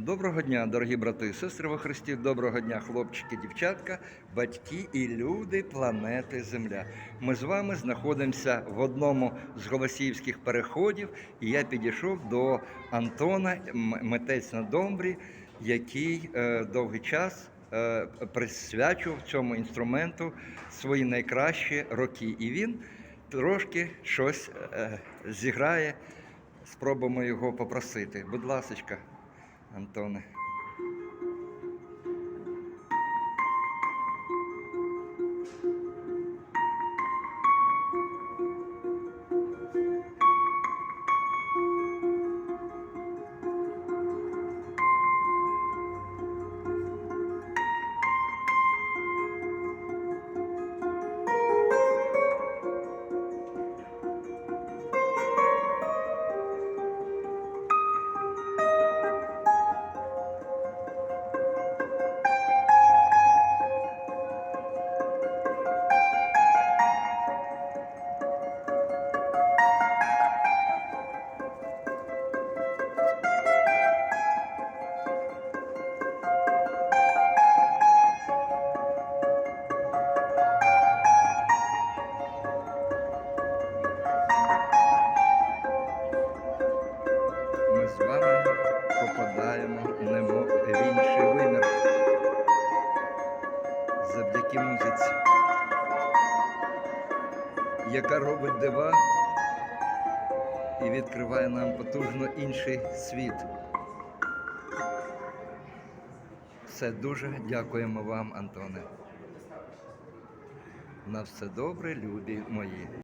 Доброго дня, дорогі брати і сестри во Христі. Доброго дня, хлопчики, дівчатка, батьки і люди планети Земля. Ми з вами знаходимося в одному з голосіївських переходів, і я підійшов до Антона Митець на Домбрі, який е, довгий час е, присвячував цьому інструменту свої найкращі роки. І він трошки щось е, зіграє. Спробуємо його попросити. Будь ласочка. Антоне. Попадаємо немов в інший вимір завдяки музиці, яка робить дива і відкриває нам потужно інший світ. Все дуже дякуємо вам, Антоне. На все добре, любі мої.